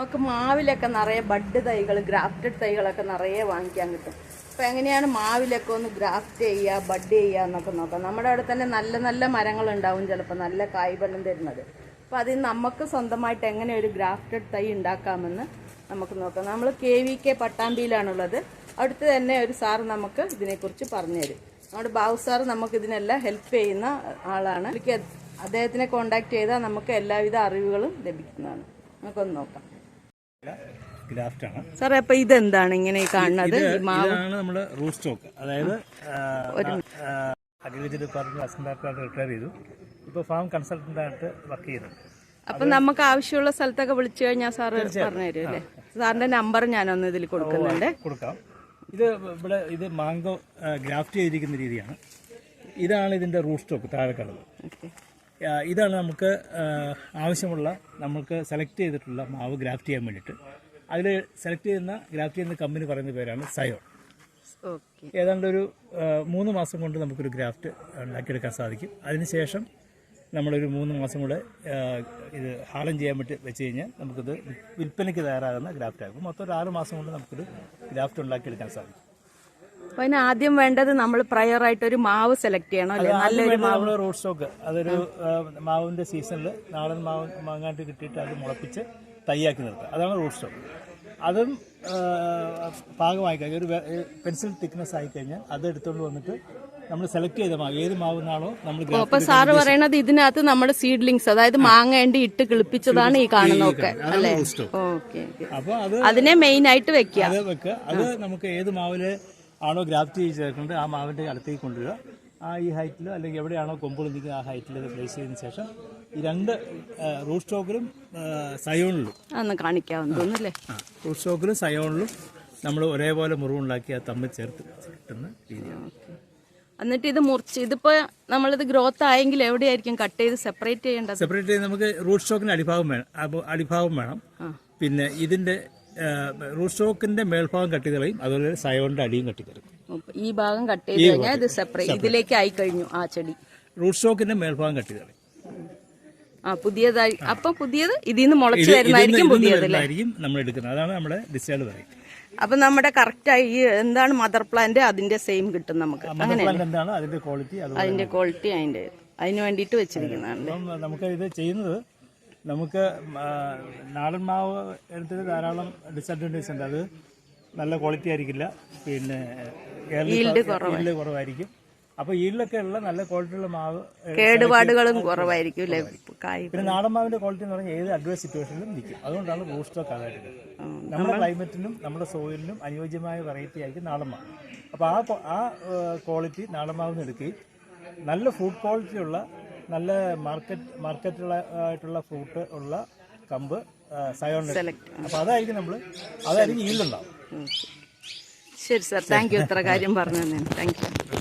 നമുക്ക് മാവിലൊക്കെ നിറയെ ബഡ് തൈകൾ ഗ്രാഫ്റ്റഡ് തൈകളൊക്കെ നിറയെ വാങ്ങിക്കാൻ കിട്ടും. അപ്പോൾ എങ്ങനെയാണ് മാവിലൊക്കെ ഒന്ന് ഗ്രാഫ്റ്റ് ചെയ്യുക ബഡ് ചെയ്യുക എന്നൊക്കെ നോക്കാം. നമ്മുടെ അവിടെ തന്നെ നല്ല നല്ല മരങ്ങളുണ്ടാവും ചിലപ്പോൾ നല്ല കായ്ഫലം തരുന്നത്. അപ്പോൾ അതിൽ നമുക്ക് സ്വന്തമായിട്ട് എങ്ങനെ ഒരു ഗ്രാഫ്റ്റഡ് തൈ ഉണ്ടാക്കാമെന്ന് നമുക്ക് നോക്കാം. നമ്മൾ കെ വി കെ പട്ടാമ്പിയിലാണുള്ളത്. അടുത്ത് തന്നെ ഒരു സാറ് നമുക്ക് ഇതിനെക്കുറിച്ച് പറഞ്ഞു തരും നമ്മുടെ ബാബു സാർ നമുക്ക് ഇതിനെല്ലാം ഹെൽപ്പ് ചെയ്യുന്ന ആളാണ്. എനിക്ക് അദ്ദേഹത്തിനെ കോണ്ടാക്ട് ചെയ്താൽ നമുക്ക് എല്ലാവിധ അറിവുകളും ലഭിക്കുന്നതാണ്. നമുക്കൊന്ന് നോക്കാം. ഗ്രാഫ്റ്റ് ആണ് സാറേ അപ്പൊ ഇതെന്താണ് ഇങ്ങനെ കാണുന്നത്? ഇതാണ് നമ്മുടെ റൂട്ട് സ്റ്റോക്ക്. അതായത് അഗ്രികൾച്ചർ ഡിപ്പാർട്ട്മെന്റ് അസിസ്റ്റന്റ് ഡയറക്ടറായിട്ട് റിട്ടയർ ചെയ്തു. ഇപ്പോൾ ഫാം കൺസൾട്ടന്റ് ആയിട്ട് വർക്ക് ചെയ്യുന്നു അപ്പൊ നമുക്ക് ആവശ്യമുള്ള സ്ഥലത്തൊക്കെ വിളിച്ചു കഴിഞ്ഞാൽ സാർ പറഞ്ഞു തരും അല്ലേ? സാറിന്റെ നമ്പർ ഞാനൊന്ന് ഇതിൽ കൊടുക്കുന്നുണ്ട്. കൊടുക്കാം. ഇത് ഇവിടെ ഇത് മാംഗോ ഗ്രാഫ്റ്റ് ചെയ്തിരിക്കുന്ന രീതിയാണ്. ഇതാണ് ഇതിന്റെ റൂട്ട് സ്റ്റോക്ക് താഴെ ആ, ഇതാണ് നമുക്ക് ആവശ്യമുള്ള നമുക്ക് സെലക്ട് ചെയ്തിട്ടുള്ള മാവ് ഗ്രാഫ്റ്റ് ചെയ്യാൻ വേണ്ടിയിട്ട്. അതിൽ സെലക്ട് ചെയ്യുന്ന ഗ്രാഫ്റ്റ് ചെയ്യുന്ന കമ്പനി പറയുന്ന പേരാണ് സയോൺ ഓക്കെ ഏതാണ്ട് ഒരു മൂന്ന് മാസം കൊണ്ട് നമുക്കൊരു ഗ്രാഫ്റ്റ് ഉണ്ടാക്കിയെടുക്കാൻ സാധിക്കും. അതിനുശേഷം നമ്മളൊരു മൂന്ന് മാസം കൂടെ ഇത് ഹാളം ചെയ്യാൻ വേണ്ടി വെച്ച് കഴിഞ്ഞാൽ നമുക്കിത് വിൽപ്പനയ്ക്ക് തയ്യാറാകുന്ന ഗ്രാഫ്റ്റ് ആകും. മൊത്തം ഒരു ആറ് മാസം കൊണ്ട് നമുക്കൊരു ഗ്രാഫ്റ്റ് ഉണ്ടാക്കിയെടുക്കാൻ സാധിക്കും. അപ്പൊ അതിന് ആദ്യം വേണ്ടത് നമ്മൾ പ്രയർ ആയിട്ട് ഒരു മാവ് സെലക്ട് ചെയ്യണം അല്ലേ? നല്ലൊരു നമ്മുടെ റൂട്ട് സ്റ്റോക്ക് അതൊരു മാവിന്റെ സീസണിൽ നാടൻ മാവ് മാങ്ങാട്ട് കിട്ടിയിട്ട് അത് മുളപ്പിച്ച് തയ്യാക്കി നിർത്തുക. അതാണ് റൂട്ട് സ്റ്റോക്ക് അതും പാകമായി കഴിഞ്ഞാൽ ഒരു പെൻസിൽ തിക്നെസ് ആയി കഴിഞ്ഞാൽ അത് എടുത്തുകൊണ്ട് വന്നിട്ട് നമ്മൾ സെലക്ട് ചെയ്ത മാവ് ഏത് മാവുന്നാണോ നമ്മൾ അപ്പൊ സാറ് പറയണത് ഇതിനകത്ത് നമ്മുടെ സീഡ്ലിങ്സ് അതായത് മാങ്ങ എണ്ടി ഇട്ട് കിളിപ്പിച്ചതാണ് ഈ കാണുന്നതൊക്കെ അപ്പൊ അല്ലേ? ഓക്കെ അപ്പോൾ അത് അതിനെ മെയിൻ ആയിട്ട് വെക്കുക. അത് വെക്കുക. അത് നമുക്ക് ഏത് മാവിൽ ആണോ ഗ്രാഫ്റ്റ് ചെയ്ത് ചേർക്കുന്നത് ആ മാവിന്റെ അടുത്തേക്ക് കൊണ്ടുവരിക. ആ ഈ ഹൈറ്റിലോ അല്ലെങ്കിൽ എവിടെയാണോ കൊമ്പുകൾ നിൽക്കുന്നത് ആ ഹൈറ്റിൽ അത് പ്ലേസ് ചെയ്തതിന് ശേഷം ഈ രണ്ട് റൂട്ട് സ്റ്റോക്കിലും സയോണിലും. അന്ന് കാണിക്കാവുന്ന തോന്നുന്നല്ലേ? റൂട്ട് സ്റ്റോക്കിലും സയോണിലും നമ്മൾ ഒരേപോലെ മുറിവുണ്ടാക്കി ആ തമ്മിൽ ചേർത്ത് കിട്ടുന്ന രീതിയാണ്. എന്നിട്ട് ഇത് മുറിച്ച് ഇതിപ്പോ നമ്മളിത് ഗ്രോത്ത് ആയെങ്കിൽ എവിടെയായിരിക്കും കട്ട് ചെയ്ത് സെപ്പറേറ്റ് ചെയ്യേണ്ടത്? സെപ്പറേറ്റ് ചെയ്ത് നമുക്ക് റൂട്ട് സ്റ്റോക്കിന് അടിഭാഗം വേണം. അടിഭാഗം വേണം. പിന്നെ ഇതിന്റെ റൂട്ട് സ്റ്റോക്കിന്റെ മേൽഭാഗം കട്ടി കളയും. അതുപോലെ സയോണിന്റെ അടിയും കട്ടി ചെയ്ത് ഈ ഭാഗം കട്ട് ചെയ്ത് കഴിഞ്ഞാൽ ഇത് സെപ്പറേറ്റ് ഇതിലേക്ക് ആയി കഴിഞ്ഞു ആ ചെടി. റൂട്ട് സ്റ്റോക്കിന്റെ മേൽഭാഗം കട്ടി കളയും. ആ പുതിയതായി അപ്പൊ പുതിയത് ഇതിൽ നിന്ന് മുളച്ചു വരുന്നതായിരിക്കും ഇതിന്ന് പുതിയത് അല്ലേ? വരുന്നതായിരിക്കും നമ്മൾ എടുക്കുന്നത്. അതാണ് നമ്മുടെ ഡിസൈഡ് പറയും. അപ്പൊ നമ്മുടെ കറക്റ്റ് ആയി ഈ എന്താണ് മദർ പ്ലാന്റ് അതിന്റെ സെയിം കിട്ടും നമുക്ക്. അത് അതിന്റെ ക്വാളിറ്റി അതിന്റെ അതിന് വേണ്ടിയിട്ട് വെച്ചിരിക്കുന്നതാണ് നമുക്ക് ഇത് ചെയ്യുന്നത് നമുക്ക് നാടൻ മാവ് എടുത്തിൽ ധാരാളം ഡിസഡ്വാന്റേജ് ഉണ്ട്. അത് നല്ല ക്വാളിറ്റി ആയിരിക്കില്ല. പിന്നെ ഈൽഡ് കുറവായിരിക്കും. അപ്പോൾ ഈൽഡൊക്കെ ഉള്ള നല്ല ക്വാളിറ്റിയുള്ള മാവ് കേടുപാടുകളും കുറവായിരിക്കും. അല്ലേ? പിന്നെ നാടൻ മാവിന്റെ ക്വാളിറ്റി എന്ന് പറഞ്ഞാൽ ഏത് അഡ്വേഴ്സ് സിറ്റുവേഷനിലും നിൽക്കും. അതുകൊണ്ടാണ് റൂട്ട് സ്റ്റോക്ക് അതായിട്ട് നമ്മുടെ ക്ലൈമറ്റിനും നമ്മുടെ സോയിലിനും അനുയോജ്യമായ വെറൈറ്റി ആയിരിക്കും നാടൻ മാവ്. അപ്പോൾ ആ ആ ക്വാളിറ്റി നാടൻ മാവിന് എടുക്കുകയും നല്ല ഫുഡ് ക്വാളിറ്റി ഉള്ള നല്ല മാർക്കറ്റ് മാർക്കറ്റുള്ള ആയിട്ടുള്ള ഫ്രൂട്ട് ഉള്ള കമ്പ് സയോൺ അപ്പൊ അതായിരിക്കും നമ്മൾ അതായിരിക്കും ഈൽഡ് ഉണ്ടാവും. ശരി സാർ താങ്ക് യു ഇത്ര കാര്യം പറഞ്ഞു തന്നെ താങ്ക് യു